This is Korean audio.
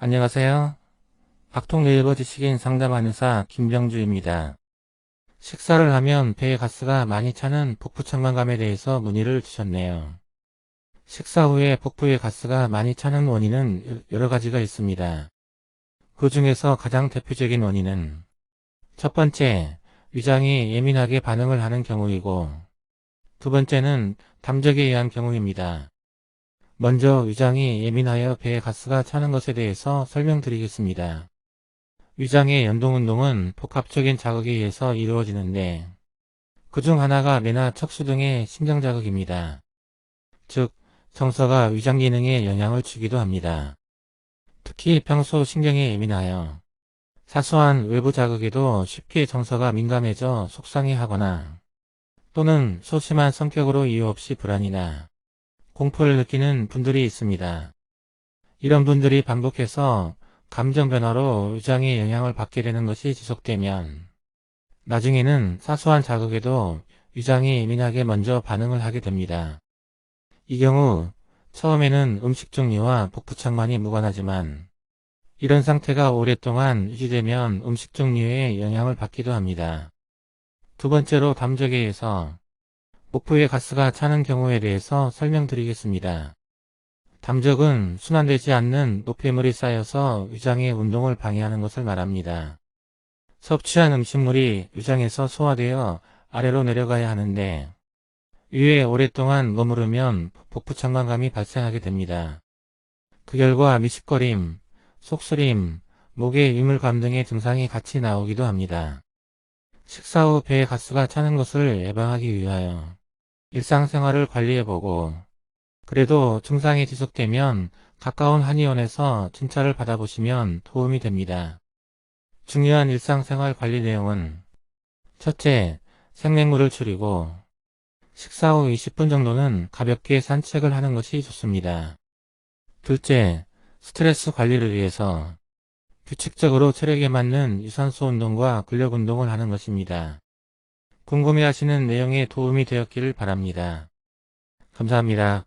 안녕하세요. 박통네이버 지식인 상담하는사 김병주입니다. 식사를 하면 배에 가스가 많이 차는 복부청만감에 대해서 문의를 주셨네요. 식사 후에 복부에 가스가 많이 차는 원인은 여러 가지가 있습니다. 그 중에서 가장 대표적인 원인은 첫 번째, 위장이 예민하게 반응을 하는 경우이고 두 번째는 담적에 의한 경우입니다. 먼저 위장이 예민하여 배에 가스가 차는 것에 대해서 설명드리겠습니다. 위장의 연동운동은 복합적인 자극에 의해서 이루어지는데 그 중 하나가 뇌나 척수 등의 신경자극입니다. 즉, 정서가 위장 기능에 영향을 주기도 합니다. 특히 평소 신경에 예민하여 사소한 외부 자극에도 쉽게 정서가 민감해져 속상해하거나 또는 소심한 성격으로 이유 없이 불안이나 공포를 느끼는 분들이 있습니다. 이런 분들이 반복해서 감정 변화로 위장에 영향을 받게 되는 것이 지속되면 나중에는 사소한 자극에도 위장이 예민하게 먼저 반응을 하게 됩니다. 이 경우 처음에는 음식 종류와 복부창만이 무관하지만 이런 상태가 오랫동안 유지되면 음식 종류에 영향을 받기도 합니다. 두 번째로 담적에 의해서 복부에 가스가 차는 경우에 대해서 설명드리겠습니다. 담적은 순환되지 않는 노폐물이 쌓여서 위장의 운동을 방해하는 것을 말합니다. 섭취한 음식물이 위장에서 소화되어 아래로 내려가야 하는데 위에 오랫동안 머무르면 복부 청간감이 발생하게 됩니다. 그 결과 미식거림, 속쓰림, 목에 이물감 등의 증상이 같이 나오기도 합니다. 식사 후 배에 가스가 차는 것을 예방하기 위하여 일상생활을 관리해보고 그래도 증상이 지속되면 가까운 한의원에서 진찰을 받아보시면 도움이 됩니다. 중요한 일상생활 관리 내용은 첫째, 생맥물을 줄이고 식사 후 20분 정도는 가볍게 산책을 하는 것이 좋습니다. 둘째, 스트레스 관리를 위해서 규칙적으로 체력에 맞는 유산소 운동과 근력 운동을 하는 것입니다. 궁금해하시는 내용에 도움이 되었기를 바랍니다. 감사합니다.